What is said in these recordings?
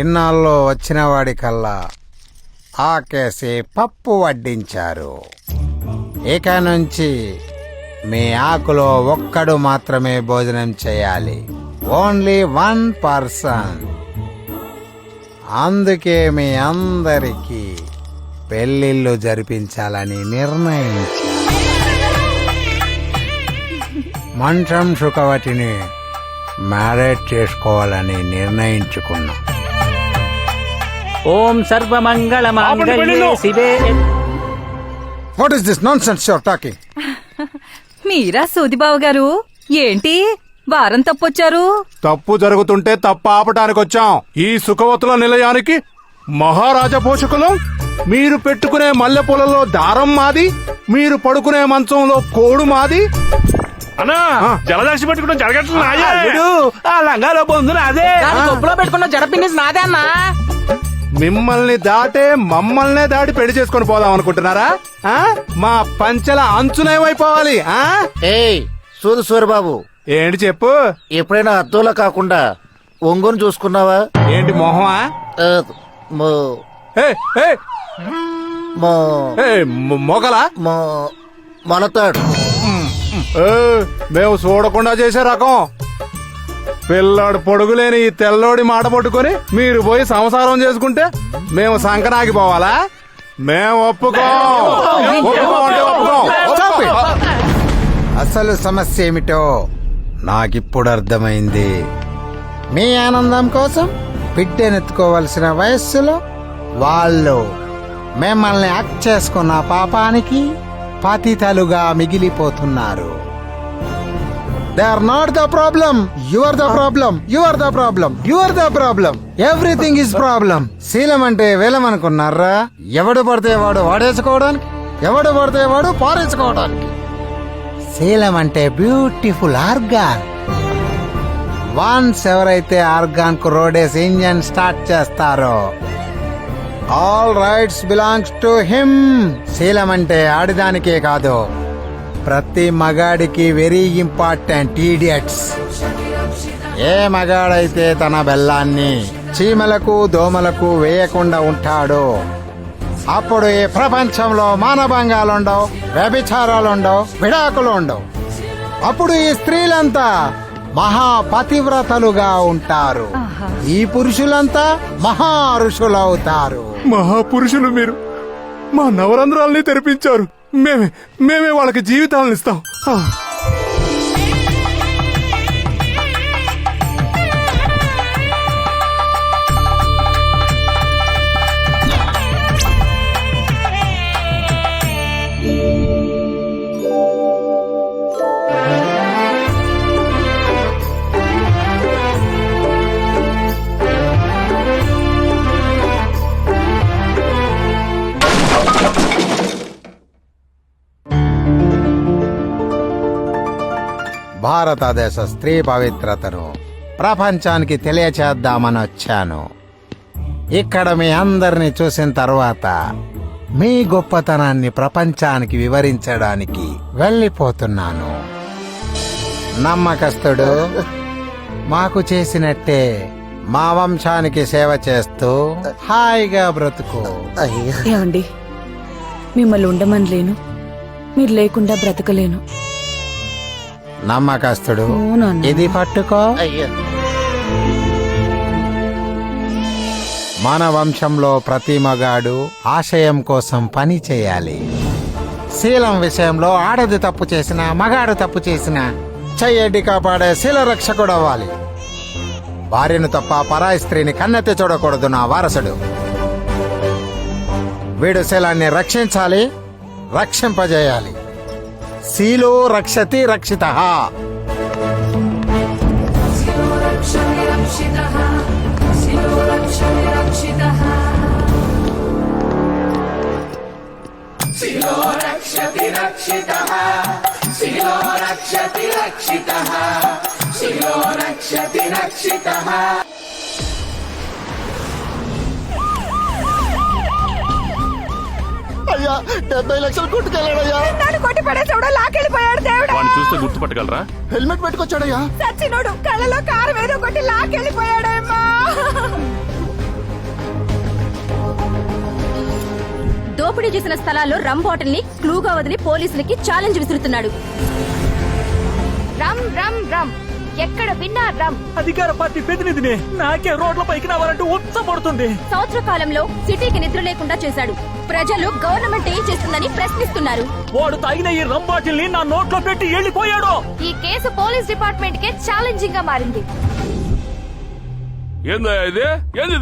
ఇన్నాళ్ళు వచ్చిన వాడికల్లా ఆకేసి పప్పు వడ్డించారు. ఇక నుంచి మీ ఆకులో ఒక్కడు మాత్రమే భోజనం చేయాలి. ఓన్లీ వన్ పర్సన్ అందుకే మీ అందరికీ పెళ్ళిళ్ళు జరిపించాలని నిర్ణయించారు మంచం సుఖవతిని మ్యారేజ్ చేసుకోవాలని నిర్ణయించుకున్నాం. ఓం సర్వమంగళ మాంగళ్యే శివే. What is this nonsense your talking మీరా సూదిబాబు గారు? ఏంటి? వారం తప్పొచ్చారు? తప్పు జరుగుతుంటే తప్పు ఆపటానికి వచ్చాం. ఈ సుఖవతుల నిలయానికి మహారాజా పోషకులు మీరు పెట్టుకునే మల్లెపూలలో దారం మాది మీరు పడుకునే మంచంలో కోడు మాది. అన్నా జలదాసి పెట్టుకుంటాం జరగట్లేదు ఆ లంగాలో బొందున అదే దాని కొప్పులో పెట్టుకున్న జడపిన్నిస్ నాదే అన్నా. మిమ్మల్ని దాటే మమ్మల్నే దాటి పెళ్ళి చేసుకొని పోదాం అనుకుంటున్నారా? ఆ? మా పంచల అంచునేమైపోవాలి ఆ? ఏయ్ సూది సూరిబాబు. ఏంటి చెప్పు? ఎప్పుడైనా అద్దంలో కాకుండా ఒంగోని చూసుకున్నావా? ఏంటి మొహమా? ఆ, మో- ఏ, ఏ, మో- ఏ, మొ- మొగలా? మో- మొలతాడు. ఏ, మేము చూడకుండా చేసే రకం. పిల్లాడు పొడుగులేని ఈ తెల్లోడి మాట పట్టుకొని మీరు పోయి సంసారం చేసుకుంటే మేము సంకనాకి పోవాలా? మేము ఒప్పుకోం. ఒప్పుకోం. అసలు సమస్య ఏమిటో నాకిప్పుడు అర్థమైంది. మీ ఆనందం కోసం బిడ్డనెత్తుకోవలసిన వయస్సులో వాళ్ళు మిమ్మల్ని యాక్ట్ చేసుకున్న పాపానికి పతితలుగా మిగిలిపోతున్నారు. They are not the problem you are the problem you are the problem you are the problem everything is problem శీలం అంటే వేలం అనుకున్నారా? ఎవడు పడితే వాడు వాడేసుకోవడానికి? ఎవడు పడితే వాడు పారేసుకోవడానికి? శీలం అంటే బ్యూటిఫుల్ ఆర్గాన్ వన్స్ ఎవరైతే ఆర్గాన్కు రోడేస్ ఇంజన్ స్టార్ట్ చేస్తారో all rights belongs to him శీలం అంటే ఆడిదానికే కాదు. ప్రతి మగాడికి వెరీ ఇంపార్టెంట్ ఈడియట్స్. ఏ మగాడైతే తన బెల్లాన్ని చీమలకు దోమలకు వేయకుండా ఉంటాడో అప్పుడు ఈ ప్రపంచంలో మానభంగాలుండవు వ్యభిచారాలుండవు విడాకులు ఉండవు అప్పుడు ఈ స్త్రీలంతా మహా పతివ్రతలుగా ఉంటారు ఈ పురుషులంతా మహా ఋషులవుతారు మహాపురుషులు మీరు. మా నవరంధ్రాల్ని తెరిపించారు. మేమే మేమే వాళ్ళకి జీవితాలను ఇస్తాం. భారతదేశ స్త్రీ పవిత్రతను ప్రపంచానికి తెలియచేద్దామని వచ్చాను. ఇక్కడ మీ అందరిని చూసిన తర్వాత మీ గొప్పతనాన్ని ప్రపంచానికి వివరించడానికి వెళ్ళిపోతున్నాను. నమ్మకస్తుడు మాకు చేసినట్టే మా వంశానికి సేవ చేస్తూ హాయిగా బ్రతుకు. అయ్యా ఏమండి? మిమ్మల్ని ఉండమని లేను మీరు లేకుండా బ్రతకలేను. నమ్మకస్తుడు. ఇది పట్టుకో. మన వంశంలో ప్రతి మగాడు ఆశయం కోసం పని చేయాలి. శీలం విషయంలో ఆడది తప్పు చేసిన మగాడు తప్పు చేసిన చెయ్యడ్డి కాపాడే శీల రక్షకుడు అవ్వాలి. భార్యను తప్ప పరాయి స్త్రీని కన్నెత్తి చూడకూడదు నా వారసుడు. వీడు శీలాన్ని రక్షించాలి రక్షింపజేయాలి. శీలో రక్షతి రక్షిత. అయ్యా డెబ్బై లక్షలు కొట్టుకెళ్ళాడయ్యా. కొట్టి పడేసాడు లాకెళ్ళిపోయాడు దేవుడా. చూస్తే గుర్తుపట్టగలరా? హెల్మెట్ పెట్టుకొచ్చాడయ్యా. సచ్చినోడు కళ్ళలో కారు వేదో కొట్టి లాకెళ్ళిపోయాడమ్మా దోపిడీ చేసిన స్థలాల్లో రమ్ బాటిల్ని క్లూగా వదిలి పోలీసులకి ఛాలెంజ్ విసురుతున్నాడు. రమ్ రమ్ రమ్ ఎక్కడ విన్నా రమ్. అధికార పార్టీ ప్రతినిధిని నాకే రోడ్ల పైకి రావాలంటూ ఉత్సపడుతుంది సంవత్సర కాలంలో సిటీకి నిద్ర లేకుండా చేశాడు. ప్రజలు గవర్నమెంట్ ఏం చేస్తుందని ప్రశ్నిస్తున్నారు. వాడు తాగిన ఈ రంబాటిల్ని నా నోట్లో పెట్టి వెళ్ళిపోయాడు ఈ కేసు పోలీస్ డిపార్ట్మెంట్ కే ఛాలెంజింగ్గా మారింది. ఏందా ఇది? ఏంది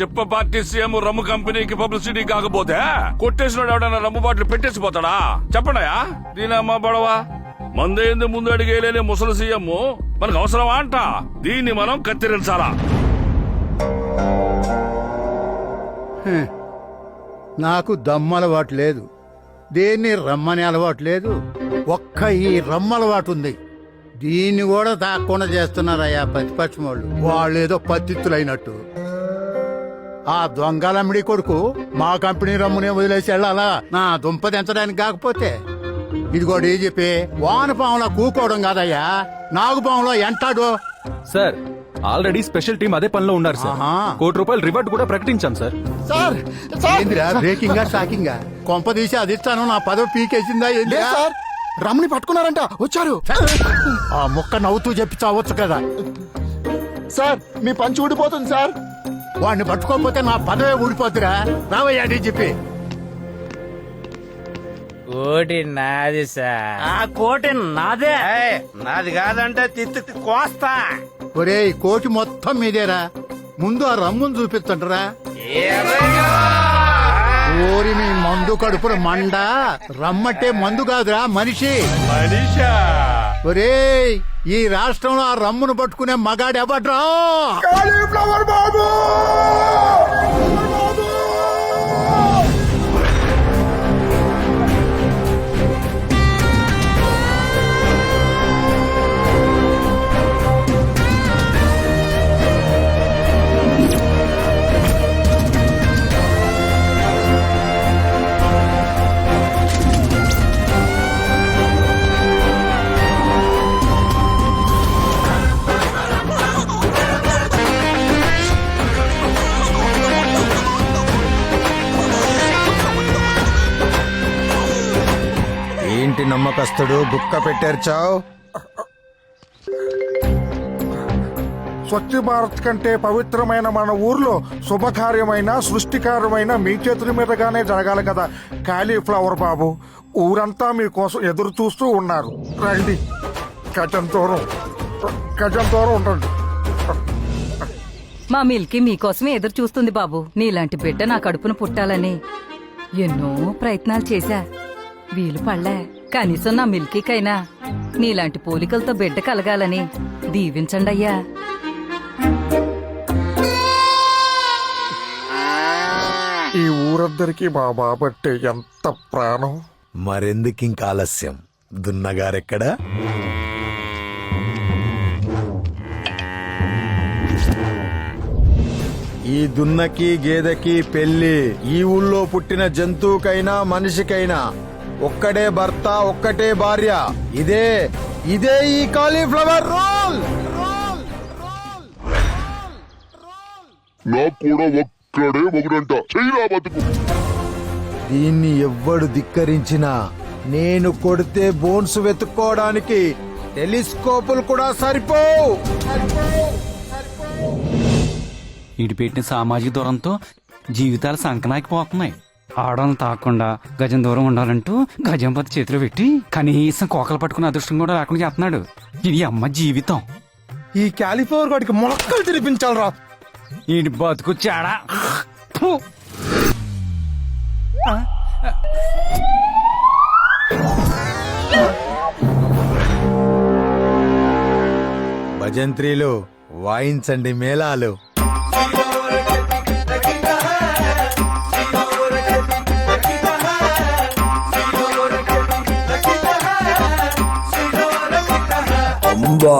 చెప్ప పార్టీ సీఎం రమ్ము కంపెనీకి పబ్లిసిటీ కాకపోతే కొట్టేసిన ఎవడన్నా రమ్ము బాటిల్ పెట్టేసిపోతాడా? చెప్పండియా దీని అమ్మ బడవా? మందేంది ముందు అడిగేలేని ముసలి సీఎం మనకు అవసరమా అంట? దీన్ని మనం కత్తిరించాలా? నాకు దమ్ము అలవాటు లేదు. దేన్ని రమ్మని అలవాటు లేదు? ఒక్క ఈ రమ్మలవాటు ఉంది. దీన్ని కూడా దాక్కుండా చేస్తున్నారయ్యా ప్రతిపక్షం వాళ్ళు. వాళ్ళు ఏదో పత్తిత్తులైనట్టు ఆ దొంగలమ్మిడి కొడుకు మా కంపెనీ రమ్మునే వదిలేసి వెళ్ళాలా? నా దుంప దించడానికి కాకపోతే. ఇదిగో చెప్పి వానపాములా కూకోవడం కాదయ్యా. నాగుపాములో ఎంటాడు సార్ ఆల్రెడీ స్పెషల్ టీం అదే పనిలో ఉన్నారు సార్. కోటి రూపాయలు రివార్డ్ కూడా ప్రకటించాం సార్. సార్ ఏందిరా బ్రేకింగ్ షాకింగ్? కొంప తీసి అది ఇస్తాను నా పదవి పీకేసిందా ఏంది సార్. రమణి పట్టుకున్నారంట వచ్చారు. ఆ ముక్క నవ్వుతూ చెప్పి చావచ్చు కదా. సార్ మీ పంచి ఊడిపోతుంది సార్. వాడిని పట్టుకోకపోతే నా పదవే ఊడిపోతురా రావయ్యా చెప్పి. కోటి నాది సార్. ఆ కోటి నాదే. నాది కాదంటే తిత్తి కోస్తా. ఒరేయ్ కోటి మొత్తం మీదేరా. ముందు ఆ రమ్మును చూపిస్తుంటరా? ఓరి మీ మందు కడుపున మండ. రమ్మంటే మందు కాదురా మనిషి. మనీషా? ఒరేయ్ ఈ రాష్ట్రంలో ఆ రమ్మును పట్టుకునే మగాడు ఎవడ్రా ఏంటి నమ్మకస్తుడు గుక్క పెట్టేర్చావు. స్వచ్ఛ భారత్ కంటే పవిత్రమైన మన ఊర్లో శుభకార్యమైన సృష్టికార్యమైన మీ చేతుల మీదగానే జరగాలి కదా. కాలీఫ్లవర్ బాబు ఊరంతా మీకోసం ఎదురు చూస్తూ ఉన్నారు. రండి. గజం దూరం. గజం దూరం ఉండండి. మా మిల్కీ మీకోసమే ఎదురు చూస్తుంది బాబు. నీలాంటి బిడ్డ నా కడుపున పుట్టాలని. ఎన్నో ప్రయత్నాలు చేశా. వీలు పడలే. కనీసం నా మిల్కీకైనా. నీలాంటి పోలికలతో బిడ్డ కలగాలని దీవించండి అయ్యా. ఈ ఊరందరికీ మా బాబట్టే ఎంత ప్రాణం. మరెందుకింక ఆలస్యం? దున్నగారెక్కడా? ఈ దున్నకి గేదెకి పెళ్ళి ఈ ఊళ్ళో పుట్టిన జంతువుకైనా మనిషికైనా ఒక్కడే భర్త ఒక్కటే భార్య. ఇదే ఇదే ఈ కాలీఫ్లవర్ రోల్! నాకు కూడా ఒక్కడే ఒకడంట చెయ్యిరా బతుకు. దీన్ని ఎవ్వడు ధిక్కరించినా నేను కొడితే బోన్స్ వెతుక్కోవడానికి టెలిస్కోపులు కూడా సరిపోవు ఇటు పెట్టిన సామాజిక దూరంతో జీవితాలు సంకనాకిపోతున్నాయి. ఆడవాళ్ళని తాకుండా గజం దూరం ఉండాలంటూ గజం పత్తి చేతిలో పెట్టి కనీసం కోకలు పట్టుకునే అదృష్టం కూడా లేకుండా చేస్తున్నాడు. ఇది అమ్మ జీవితం. ఈ కాలిఫ్లవర్ వాడికి మొలక్కలు తినిపించాలరా. ఈ బతుకు చాడా. భజంత్రీలు వాయించండి మేళాలు. నంబా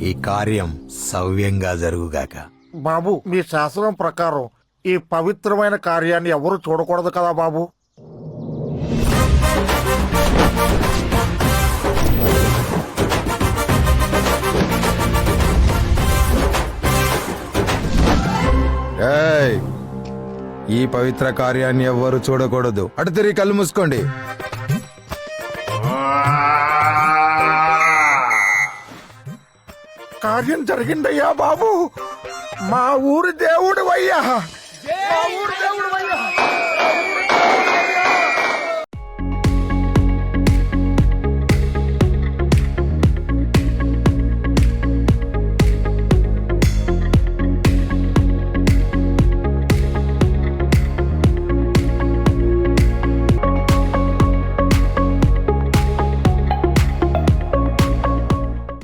ఈ కార్యం సవ్యంగా జరుగుగాక. బాబు మీ శాసనం ప్రకారం ఈ పవిత్రమైన కార్యాన్ని ఎవరు చూడకూడదు కదా బాబు? ఏయ్ ఈ పవిత్ర కార్యాన్ని ఎవ్వరు చూడకూడదు. అటు తిరిగి కళ్ళు మూసుకోండి. కార్యం జరిగిందయ్యా బాబు. మా ఊరి దేవుడు అయ్యా. మా ఊరి